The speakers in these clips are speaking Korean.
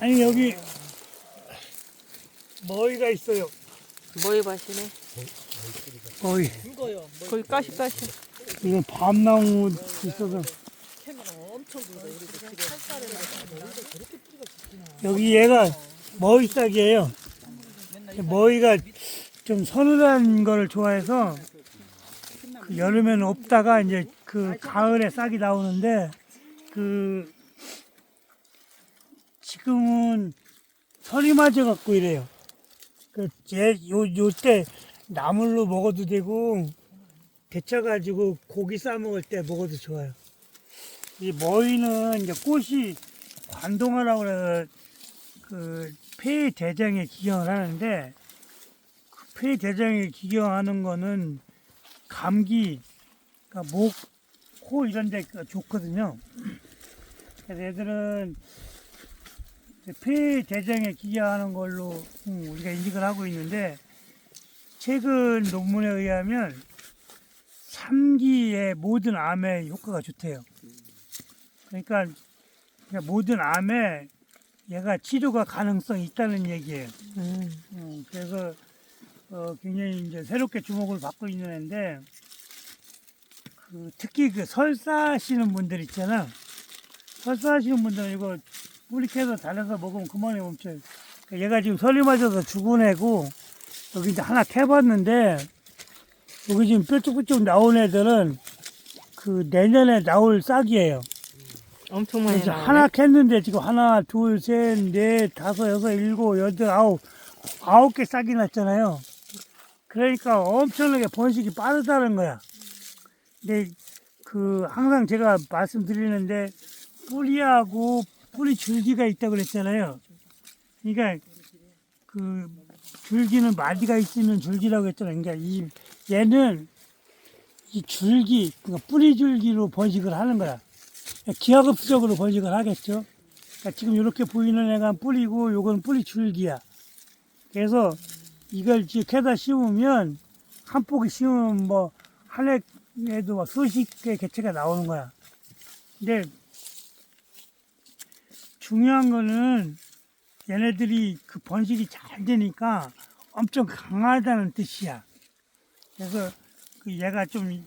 아니 여기 머위가 있어요. 밭이네. 머위. 굵어요. 뭐 거기 가시 가시. 이건 밤나무 있어서 여기 얘가 머위 싹이에요. 머위가 좀 서늘한 거를 좋아해서 그 여름에는 없다가 이제 그 가을에 싹이 나오는데 그 지금은 설이 맞아 갖고 이래요. 그제 요 요때 나물로 먹어도 되고 데쳐가지고 고기 싸 먹을 때 먹어도 좋아요. 이 머위는 이제 꽃이 관동하라고 그래서 그 폐 대장에 기경을 하는데 그폐 대장에 기경하는 거는 감기, 그러니까 목, 코 이런 데 좋거든요. 그래서 애들은 폐 대장에 기경하는 걸로 음, 우리가 인식을 하고 있는데 최근 논문에 의하면 3기의 모든 암에 효과가 좋대요. 그러니까 그러니까 모든 암에 얘가 치료가 가능성이 있다는 얘기예요. 음. 음, 그래서 어, 굉장히 이제 새롭게 주목을 받고 있는 애인데 그 특히 그 설사하시는 분들 있잖아. 설사하시는 분들은 이거 뿌리 캐서 달려서 먹으면 그만해 멈춰요. 얘가 지금 설이 맞아서 죽은 애고 여기 이제 하나 캐봤는데 여기 지금 뾰족뾰족 나온 애들은 그 내년에 나올 싹이에요. 엄청 많이 그래서 나오네. 하나 캤는데 지금 하나, 둘, 셋, 넷, 다섯, 여섯, 일곱, 여덟, 아홉, 아홉 개 싹이 났잖아요. 그러니까 엄청나게 번식이 빠르다는 거야. 근데 그 항상 제가 말씀드리는데 뿌리하고 뿌리 줄기가 있다고 그랬잖아요. 그러니까 그 줄기는 마디가 있는 줄기라고 했잖아요. 그러니까 이 얘는 이 줄기, 그러니까 뿌리 줄기로 번식을 하는 거야. 기하급수적으로 번식을 하겠죠. 그러니까 지금 이렇게 보이는 애가 뿌리고 요건 뿌리 줄기야. 그래서 이걸 지금 캐다 심으면 한 포기 심으면 뭐 한 해에도 막 수십 개 개체가 나오는 거야. 근데 중요한 거는 얘네들이 그 번식이 잘 되니까 엄청 강하다는 뜻이야. 그래서 그 얘가 좀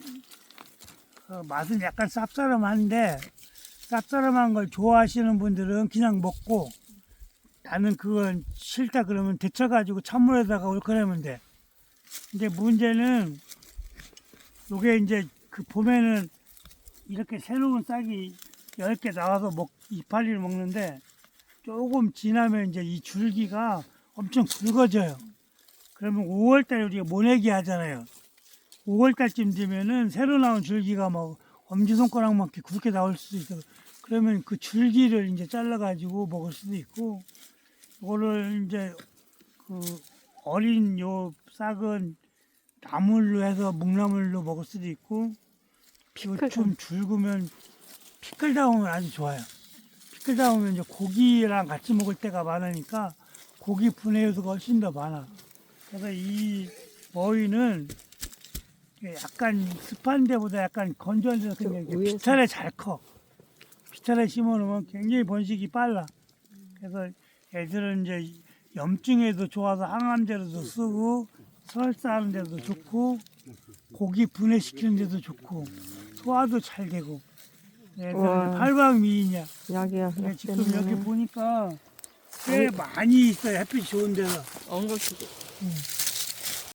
어, 맛은 약간 쌉싸름한데 쌉싸름한 걸 좋아하시는 분들은 그냥 먹고 나는 그건 싫다 그러면 데쳐가지고 찬물에다가 얼큰하면 돼. 근데 문제는 요게 이제 그 봄에는 이렇게 새로운 싹이 10개 나와서 먹, 이파리를 먹는데 조금 지나면 이제 이 줄기가 엄청 굵어져요. 그러면 5월달에 우리가 모내기 하잖아요. 5월달쯤 되면은 새로 나온 줄기가 막 엄지손가락만큼 굵게 나올 수도 있어. 그러면 그 줄기를 이제 잘라가지고 먹을 수도 있고, 이거를 이제 그 어린 요 싹은 나물로 해서 묵나물로 먹을 수도 있고, 피고 피클 좀 줄으면 피클 다우면 아주 좋아요. 피클 다우면 이제 고기랑 같이 먹을 때가 많으니까 고기 분해 요소가 훨씬 더 많아. 그래서 이 머위는 약간 습한 데보다 약간 건조한 데서 저 그냥. 비탈에 잘 커. 비탈에 심어놓으면 굉장히 번식이 빨라. 그래서 애들은 이제 염증에도 좋아서 항암제로도 쓰고 설사하는 데도 좋고 고기 분해시키는 데도 좋고 소화도 잘 되고 애들은 우와. 팔방미인이야. 약이야. 근데 약 지금 여기 때문에. 보니까 꽤 많이 있어요. 햇빛이 좋은 데서. 엉거주고. 음.